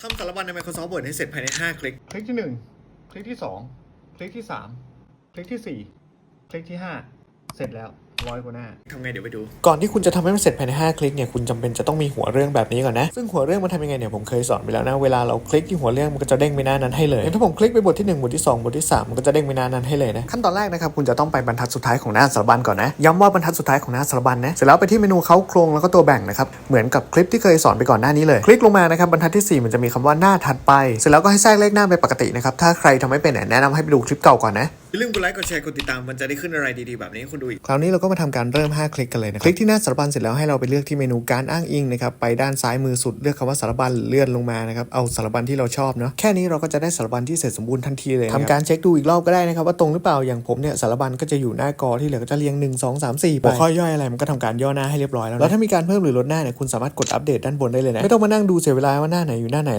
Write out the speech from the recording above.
ทำสารบัญใน Microsoft Word ให้เสร็จภายใน 5 คลิก คลิกที่ 1 คลิกที่ 2 คลิกที่ 3 คลิกที่ 4 คลิกที่ 5 เสร็จแล้ว ร้อยกว่าหน้าทำไงเดี๋ยวไปดู ก่อนที่คุณจะทำให้มันเสร็จภายใน 5 คลิกเนี่ยคุณจำเป็นจะต้องมีหัวเรื่องแบบนี้ก่อนนะ ซึ่งหัวเรื่องมันทำยังไงเนี่ยผมเคยสอนไปแล้วนะ เวลาเราคลิกที่หัวเรื่องมันก็จะเด้งไปหน้านั้นให้เลยอย่างถ้าผมคลิกไปบทที่1บทที่2บทที่3มันก็จะเด้งไปหน้านั้นให้เลยนะ ขั้นตอนแรกนะครับคุณจะต้องไปบรรทัดสุดท้ายของหน้าสารบัญก่อนนะ ย้ำว่าบรรทัดสุดท้ายของหน้าสารบัญนะ เสร็จแล้วไปที่เมนูเขาโครงแล้วก็ตัวแบ่งนะครับเหมือนกับคลิปที่เคยสอนไปก่อนหน้านี้เลย คลิกลงมานะครับบรรทัดที่สี่มันจะมีคำว่าหน้าถัดไป เสร็จแล้วก็ให้แทรกเลขหน้าไปปกตินะครับถ้าใครทำไม่เป็นเนี่ยแนะนำให้ไปดูคลิปเก่าก่อนนะอย่าลืมกดไลค์กดแชร์กดติดตามมันจะได้ขึ้นอะไรดีๆแบบนี้ให้คุณดูอีก คราวนี้เราก็มาทำการเริ่ม 5 คลิกกันเลยนะคลิกที่หน้าสารบัญเสร็จแล้วให้เราไปเลือกที่เมนูการอ้างอิงนะครับไปด้านซ้ายมือสุดเลือกคำว่าสารบัญเลื่อนลงมานะครับเอาสารบัญที่เราชอบเนาะแค่นี้เราก็จะได้สารบัญที่เสร็จสมบูรณ์ทันทีเลยทำการเช็คดูอีกรอบก็ได้นะครับว่าตรงหรือเปล่าอย่างผมเนี่ยสารบัญก็จะอยู่หน้ากอที่เหลือก็จะเรียง 1 2 3 4หัวข้อย่อยอะไรมันก็ทำการย่อหน้าให้เรียบร้อยแล้วนะแล้วถ้ามีการเพิ่มหรือลดหน้าเนี่ยคุณสามารถกดอัปเดตด้านบนได้เลยนะไม่ต้องมานั่งดูเสียเวลาว่าหน้าไหนอยู่หน้าไหน